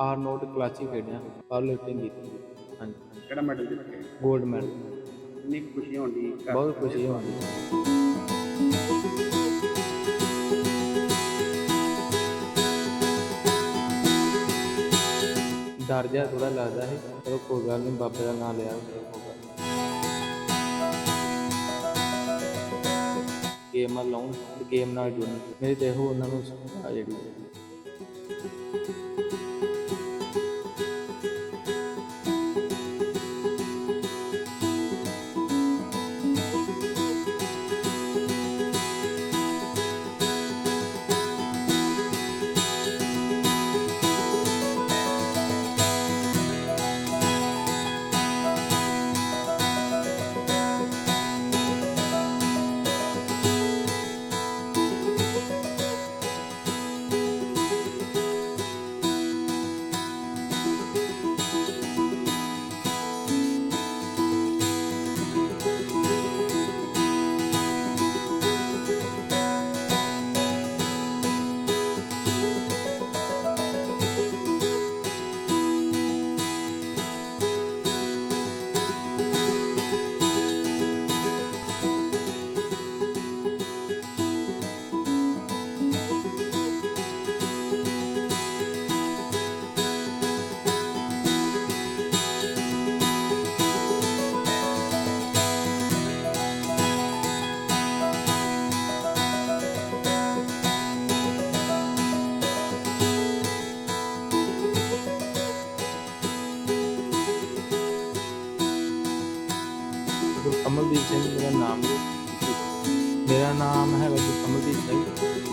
R note ਕਲਾਚੀ ਖੇਡਿਆ। Power lifting ਕੀਤੀ। ਹਾਂਜੀ ਕਿਹੜਾ ਮੈਡਲ ਜਿੱਤਿਆ? 골ਡ ਮੈਡਲ ਕਿੰਨੀ ਕੁ ਖੁਸ਼ੀ ਹੁੰਦੀ ਘਰ ਬਹੁਤ ਖੁਸ਼ੀ ਹੋਈ ਡਰ ਜਿਹਾ ਥੋੜਾ ਲੱਗਦਾ ਹੈ ਚਲੋ ਕੋਈ ਗੱਲ ਨਹੀਂ ਬਾਬੇ ਦਾ ਨਾਮ ਲਿਆ। ਗੇਮਾਂ ਲਾਉਣ ਗੇਮ ਨਾਲ ਜੁੜਨ। ਮੇਰੀ ਤੇ ਇਹੋ ਉਹਨਾਂ ਨੂੰ ਆ ਜਿਹੜੀ। ਗੁਰਕਮਲਦੀਪ ਸਿੰਘ ਮੇਰਾ ਨਾਮ ਹੈ ਮੇਰਾ ਨਾਮ ਹੈਗਾ ਗੁਰਕਮਲਦੀਪ ਸਿੰਘ।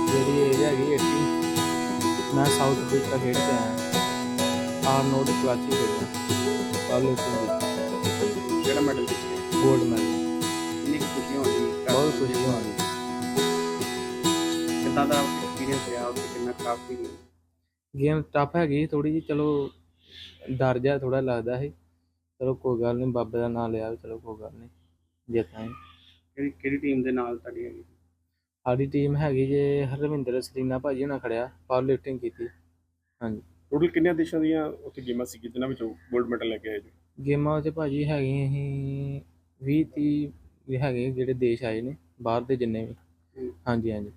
ਮੇਰੀ ਏਜ ਹੈਗੀ 18 ਮੈਂ ਸਾਊਥ ਅਫਰੀਕਾ ਖੇਡ ਕੇ ਆਇਆ। ਆਰ ਨੋਟ ਕਲਾਚੀ ਖੇਡਿਆ ਪਾਵਰ ਲਿਫਟਿੰਗ ਕਿਹੜਾ ਮੈਡਲ ਜਿੱਤਿਆ? 골ਡ ਮੈਡਲ ਕਿੰਨੀ ਖੁਸ਼ੀ ਘਰ ਬਹੁਤ ਖੁਸ਼ੀ ਹੋਈ ਕਿੱਦਾਂ ਦਾ ਐਕਸਪੀਰੀਅੰਸ ਰਿਹਾ? ਉਹ ਕਿੰਨਾ ਕਾਫੀ ਗੇਮ ਟਫ ਹੈਗੀ ਥੋੜੀ ਜੀ ਚਲੋ ਡਰ ਜਿਹਾ ਥੋੜਾ ਲੱਗਦਾ ਹੈ ਚਲੋ ਕੋਈ ਗੱਲ ਨਹੀਂ ਬਾਬੇ ਦਾ ਨਾਮ ਲਿਆ ਚਲੋ ਕੋਈ ਗੱਲ ਨਹੀਂ ਜਿੱਤਾਂਗੇ ਕਿਹੜੀ ਕਿਹੜੀ ਟੀਮ ਦੇ ਨਾਲ ਤੁਹਾਡੀ ਹੈਗੀ? ਸਾਡੀ ਟੀਮ ਹੈਗੀ ਜੇ ਹਰਵਿੰਦਰ ਸਲੀਨਾ ਭਾਜੀ ਹੁਣਾਂ ਖੜਿਆ ਪਾਵਰ ਲਿਫਟਿੰਗ ਕੀਤੀ। ਹਾਂਜੀ। ਟੋਟਲ ਕਿੰਨੀਆਂ ਦੇਸ਼ਾਂ ਦੀਆਂ ਉੱਥੇ ਗੇਮਾਂ ਸੀ ਜਿਨ੍ਹਾਂ ਵਿੱਚੋਂ 골ਡ ਮੈਡਲ ਲੈ ਕੇ ਆਏ ਜੀ? ਗੇਮਾਂ 'ਚ ਭਾਜੀ ਹੈਗੀਆਂ ਅਸੀਂ 20 30 ਵੀ ਹੈਗੇ ਜਿਹੜੇ ਦੇਸ਼ ਆਏ ਨੇ ਬਾਹਰ ਦੇ ਜਿੰਨੇ ਵੀ। ਹਾਂਜੀ ਹਾਂਜੀ।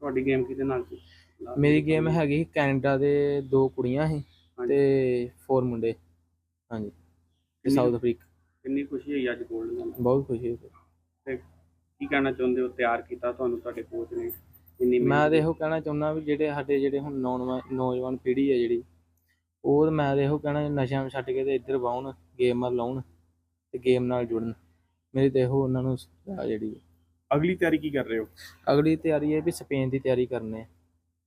ਤੁਹਾਡੀ ਗੇਮ ਕਿਹਦੇ ਨਾਲ ਸੀ? ਮੇਰੀ ਗੇਮ ਹੈਗੀ ਸੀ ਕੈਨੇਡਾ ਦੇ ਦੋ ਕੁੜੀਆਂ ਸੀ। ਤੇ ਫੋਰ ਮੁੰਡੇ। ਹਾਂਜੀ। South Africa. ਕਿੰਨੀ ਖੁਸ਼ੀ ਹੋਈ ਅੱਜ 골ਡ ਨਾਲ? ਬਹੁਤ ਖੁਸ਼ੀ ਹੋਈ ਤੇ ਕੀ ਕਹਿਣਾ ਚਾਹੁੰਦੇ ਹੋ? ਤਿਆਰ ਕੀਤਾ ਤੁਹਾਨੂੰ ਤੁਹਾਡੇ ਕੋਚ ਨੇ? ਇੰਨੀ ਮੈਂ ਇਹੋ ਕਹਿਣਾ ਚਾਹੁੰਦਾ ਵੀ ਜਿਹੜੇ ਸਾਡੇ ਜਿਹੜੇ ਹੁਣ ਨੌਜਵਾਨ ਨੌਜਵਾਨ ਪੀੜ੍ਹੀ ਹੈ ਜਿਹੜੀ ਉਹ ਮੈਂ ਇਹੋ ਕਹਿਣਾ ਨਸ਼ਿਆਂ ਨੂੰ ਛੱਡ ਕੇ ਤੇ ਇੱਧਰ ਵਾਉਣ ਗੇਮ ਵੱਲ ਲਾਉਣ ਤੇ ਗੇਮ ਨਾਲ ਜੁੜਨ। ਮੇਰੀ ਤੇ ਇਹੋ ਉਹਨਾਂ ਨੂੰ ਸਲਾਹ ਜਿਹੜੀ ਹੈ। ਅਗਲੀ ਤਿਆਰੀ ਕੀ ਕਰ ਰਹੇ ਹੋ? ਅਗਲੀ ਤਿਆਰੀ ਹੈ ਵੀ ਸਪੇਨ ਦੀ ਤਿਆਰੀ ਕਰਨੇ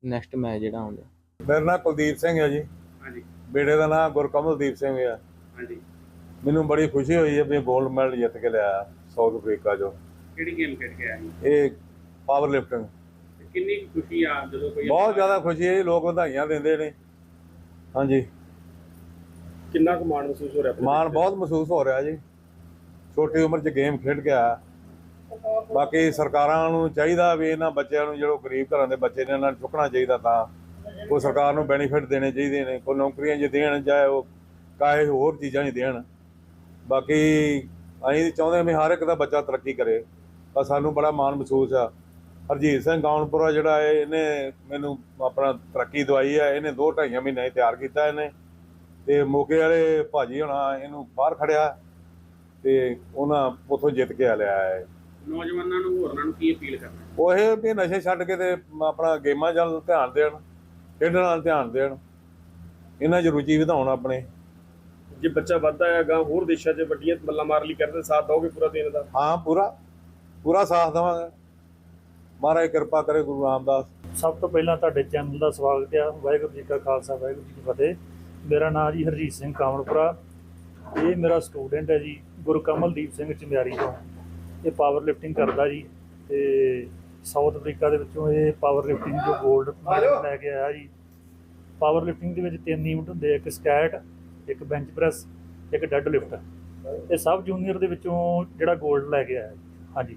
ਨੈਕਸਟ ਮੈਚ ਜਿਹੜਾ ਆਉਂਦਾ। ਮੇਰਾ ਨਾਮ ਕੁਲਦੀਪ ਸਿੰਘ ਹੈ ਜੀ। ਹਾਂਜੀ। ਬੇਟੇ ਦਾ ਨਾਮ ਗੁਰਕਮਲਦੀਪ ਸਿੰਘ ਹੈ। ਹਾਂਜੀ। ਮੈਨੂੰ ਬੜੀ ਖੁਸ਼ੀ ਹੋਈ ਹੈ ਵੀ 골ਡ ਮੈਡਲ ਜਿੱਤ ਕੇ ਲਿਆਇਆ ਸਾਊਥ ਅਫਰੀਕਾ ਚੋਂ। ਕਿਹੜੀ ਗੇਮ ਖੇਡ ਕੇ ਆਏ ਇਹ ਪਾਵਰ ਲਿਫਟਿੰਗ ਕਿੰਨੀ ਕੁ ਖੁਸ਼ੀ ਆ ਜਦੋਂ ਕੋਈ ਬਹੁਤ ਜ਼ਿਆਦਾ ਖੁਸ਼ੀ ਹੈ ਜੀ ਲੋਕ ਵਧਾਈਆਂ ਦਿੰਦੇ ਨੇ। ਹਾਂਜੀ। ਕਿੰਨਾ ਕੁ ਮਾਣ ਮਹਿਸੂਸ ਹੋ ਰਿਹਾ ਆਪਣੇ ਮਾਣ ਬਹੁਤ ਮਹਿਸੂਸ ਹੋ ਰਿਹਾ ਜੀ। ਛੋਟੀ ਉਮਰ 'ਚ ਗੇਮ ਖੇਡ ਕੇ ਆਇਆ। ਬਾਕੀ ਸਰਕਾਰਾਂ ਨੂੰ ਚਾਹੀਦਾ ਵੀ ਇਹਨਾਂ ਬੱਚਿਆਂ ਨੂੰ ਜਿਹੜੇ ਗਰੀਬ ਘਰਾਂ ਦੇ ਬੱਚੇ ਨੇ ਇਹਨਾਂ ਨੂੰ ਚੁੱਕਣਾ ਚਾਹੀਦਾ ਤਾਂ। ਕੋਈ ਸਰਕਾਰ ਨੂੰ ਬੈਨੀਫਿਟ ਦੇਣੇ ਚਾਹੀਦੇ ਨੇ ਕੋਈ ਨੌਕਰੀਆਂ ਜੇ ਦੇਣ ਚਾਹੇ ਉਹ ਕਾਹੇ ਹੋਰ ਚੀਜ਼ਾਂ ਹੀ ਦੇਣ। ਬਾਕੀ ਅਸੀਂ ਚਾਹੁੰਦੇ ਹਾਂ ਵੀ ਹਰ ਇੱਕ ਦਾ ਬੱਚਾ ਤਰੱਕੀ ਕਰੇ ਤਾਂ ਸਾਨੂੰ ਬੜਾ ਮਾਣ ਮਹਿਸੂਸ ਆ। ਹਰਜੀਤ ਸਿੰਘ ਗਾਉਣਪੁਰਾ ਜਿਹੜਾ ਹੈ ਇਹਨੇ ਮੈਨੂੰ ਆਪਣਾ ਤਰੱਕੀ ਦਵਾਈ ਹੈ ਇਹਨੇ ਦੋ ਢਾਈਆਂ ਮਹੀਨੇ ਹੀ ਤਿਆਰ ਕੀਤਾ ਇਹਨੇ। ਤੇ ਮੋਗੇ ਵਾਲੇ ਭਾਜੀ ਹੋਣਾ ਇਹਨੂੰ ਬਾਹਰ ਖੜਿਆ ਤੇ ਉਹਨਾਂ ਉਥੋਂ ਜਿੱਤ ਕੇ ਆ ਲਿਆ ਹੈ। ਨੌਜਵਾਨਾਂ ਨੂੰ ਹੋਰਨਾਂ ਨੂੰ ਕੀ ਅਪੀਲ ਕਰਨਾ? ਉਹ ਇਹ ਵੀ ਨਸ਼ੇ ਛੱਡ ਕੇ ਤੇ ਆਪਣਾ ਗੇਮਾਂ ਵੱਲ ਧਿਆਨ ਦੇਣ ਖੇਡਣ ਵੱਲ ਧਿਆਨ ਦੇਣ। ਇਹਨਾਂ 'ਚ ਰੁਚੀ ਵਧਾਉਣ ਆਪਣੇ। ਜੇ ਬੱਚਾ ਵੱਧਦਾ ਹੈਗਾ ਹੋਰ ਦੇਸ਼ਾਂ 'ਚ ਵੱਡੀਆਂ ਮੱਲਾਂ ਮਾਰ ਲਈ ਕਰਦੇ ਸਾਥ ਦੋਗੇ ਪੂਰਾ ਦਿਨ ਦਾ? ਹਾਂ ਪੂਰਾ ਪੂਰਾ ਸਾਥ ਦੇਵਾਂਗੇ। ਮਹਾਰਾਜ ਕਿਰਪਾ ਕਰੇ ਗੁਰੂ ਰਾਮਦਾਸ। ਸਭ ਤੋਂ ਪਹਿਲਾਂ ਤੁਹਾਡੇ ਚੈਨਲ ਦਾ ਸਵਾਗਤ ਹੈ। ਵਾਹਿਗੁਰੂ ਜੀ ਕਾ ਖਾਲਸਾ ਵਾਹਿਗੁਰੂ ਜੀ ਕੀ ਫਤਿਹ। ਮੇਰਾ ਨਾਮ ਜੀ ਹਰਜੀਤ ਸਿੰਘ ਕਾਮਲਪੁਰਾ ਇਹ ਮੇਰਾ ਸਟੂਡੈਂਟ ਹੈ ਜੀ ਗੁਰਕਮਲਦੀਪ ਸਿੰਘ ਚਮਿਆਰੀ ਤੋਂ। ਇਹ ਪਾਵਰ ਲਿਫਟਿੰਗ ਕਰਦਾ ਜੀ ਤੇ ਸਾਊਥ ਅਫਰੀਕਾ ਦੇ ਵਿੱਚੋਂ ਇਹ ਪਾਵਰ ਲਿਫਟਿੰਗ ਜੋ 골ਡ ਮੈਡਲ ਲੈ ਕੇ ਆਇਆ ਜੀ। ਪਾਵਰ ਲਿਫਟਿੰਗ ਦੇ ਵਿੱਚ ਤਿੰਨ ਇਵੈਂਟ ਹੁੰਦੇ ਆ ਇੱਕ ਸਕੈਟ ਇੱਕ ਬੈਂਚ ਪ੍ਰੈਸ ਇੱਕ ਡੈੱਡ ਲਿਫਟ ਇਹ ਸਬ ਜੂਨੀਅਰ ਦੇ ਵਿੱਚੋਂ ਜਿਹੜਾ 골ਡ ਲੈ ਕੇ ਆਇਆ ਹਾਂਜੀ।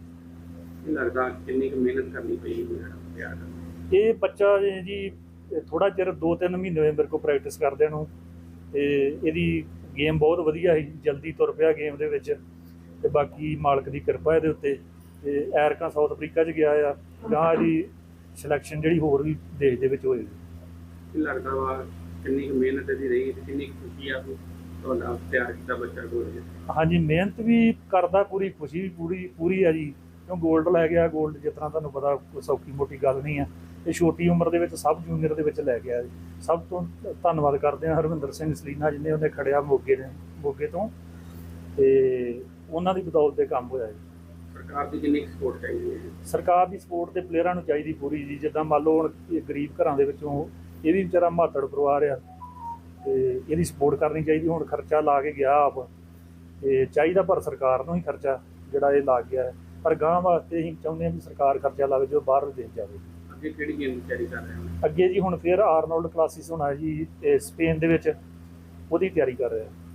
ਇਹ ਲੱਗਦਾ ਕਿੰਨੀ ਕੁ ਮਿਹਨਤ ਕਰਨੀ ਪਈ ਲਈ। ਇਹ ਬੱਚਾ ਜੀ ਥੋੜਾ ਚਿਰ 2-3 ਮਹੀਨੇ ਹੋਏ ਮੇਰੇ ਕੋਲ ਪ੍ਰੈਕਟਿਸ ਕਰਦਿਆਂ ਨੂੰ ਤੇ ਇਹਦੀ ਗੇਮ ਬਹੁਤ ਵਧੀਆ ਸੀ ਜਲਦੀ ਤੁਰ ਪਿਆ ਗੇਮ ਦੇ ਵਿੱਚ। ਤੇ ਬਾਕੀ ਮਾਲਕ ਦੀ ਕਿਰਪਾ ਇਹਦੇ ਉੱਤੇ। ਤੇ ਐਰਕਾ ਸਾਊਥ ਅਫਰੀਕਾ 'ਚ ਗਿਆ ਆ। ਗਾਂ ਇਹਦੀ ਸਿਲੈਕਸ਼ਨ ਜਿਹੜੀ ਹੋਰ ਵੀ ਦੇਸ਼ ਦੇ ਵਿੱਚ ਹੋਏਗੀ। ਕੀ ਲੱਗਦਾ ਵਾ ਕਿੰਨੀ ਕੁ ਮਿਹਨਤ ਇਹਦੀ ਰਹੀ ਤੇ ਕਿੰਨੀ ਕੁ ਖੁਸ਼ੀ ਆ ਵੀ ਤੁਹਾਡਾ ਤਿਆਰ ਕੀਤਾ ਬੱਚਾ ਗੋਲ ਹਾਂਜੀ ਮਿਹਨਤ ਵੀ ਕਰਦਾ ਪੂਰੀ ਖੁਸ਼ੀ ਵੀ ਪੂਰੀ ਪੂਰੀ ਆ ਜੀ। ਕਿਉਂ 골ਡ ਲੈ ਗਿਆ 골ਡ ਤਰ੍ਹਾਂ ਤੁਹਾਨੂੰ ਪਤਾ ਕੋਈ ਸੌਖੀ ਮੋਟੀ ਗੱਲ ਨਹੀਂ ਆ। ਇਹ ਛੋਟੀ ਉਮਰ ਦੇ ਵਿੱਚ ਸਬ ਜੂਨੀਅਰ ਦੇ ਵਿੱਚ ਲੈ ਗਿਆ ਜੀ। ਸਭ ਤੋਂ ਧੰਨਵਾਦ ਕਰਦੇ ਹਾਂ ਹਰਵਿੰਦਰ ਸਿੰਘ ਸਲੀਨਾ ਜਿਹਨੇ ਉਹਨੇ ਖੜਿਆ ਮੋਗੇ ਨੇ ਮੋਗੇ ਤੋਂ। ਤੇ ਉਹਨਾਂ ਦੀ ਬਦੌਲਤ ਤੇ ਕੰਮ ਹੋਇਆ ਜੀ। ਸਰਕਾਰ ਦੀ ਕਿੰਨੀ ਸਪੋਰਟ ਚਾਹੀਦੀ ਹੈ ਸਰਕਾਰ ਦੀ ਸਪੋਰਟ ਤੇ ਪਲੇਅਰਾਂ ਨੂੰ ਚਾਹੀਦੀ ਪੂਰੀ ਜੀ। ਜਿੱਦਾਂ ਮੰਨ ਲਓ ਹੁਣ ਗਰੀਬ ਘਰਾਂ ਦੇ ਵਿੱਚੋਂ ਇਹ ਵੀ ਵਿਚਾਰਾ ਮਾਤੜ ਪਰਿਵਾਰ ਆ ਤੇ ਇਹਦੀ ਸਪੋਰਟ ਕਰਨੀ ਚਾਹੀਦੀ ਹੁਣ ਖਰਚਾ ਲਾ ਕੇ ਗਿਆ ਆਪ। ਤੇ ਚਾਹੀਦਾ ਪਰ ਸਰਕਾਰ ਨੂੰ ਹੀ ਖਰਚਾ ਜਿਹੜਾ ਇਹ ਲੱਗ ਗਿਆ। ਹੈ ਪਰ ਗਾਂ ਵਾਸਤੇ ਅਸੀਂ ਚਾਹੁੰਦੇ ਹਾਂ ਵੀ ਸਰਕਾਰ ਖਰਚਾ ਲਾਵੇ ਜੋ ਬਾਹਰ ਦੇਸ਼ ਜਾਵੇ। ਅੱਗੇ ਕਿਹੜੀ ਗੇਮ ਤਿਆਰੀ ਕਰ ਰਹੇ ਹੋ ਅੱਗੇ ਜੀ ਹੁਣ ਫਿਰ ਆਰਨੋਲਡ ਕਲਾਸਿਸ ਹੋਣਾ ਜੀ ਸਪੇਨ ਦੇ ਵਿੱਚ ਉਹਦੀ ਤਿਆਰੀ ਕਰ ਰਿਹਾ।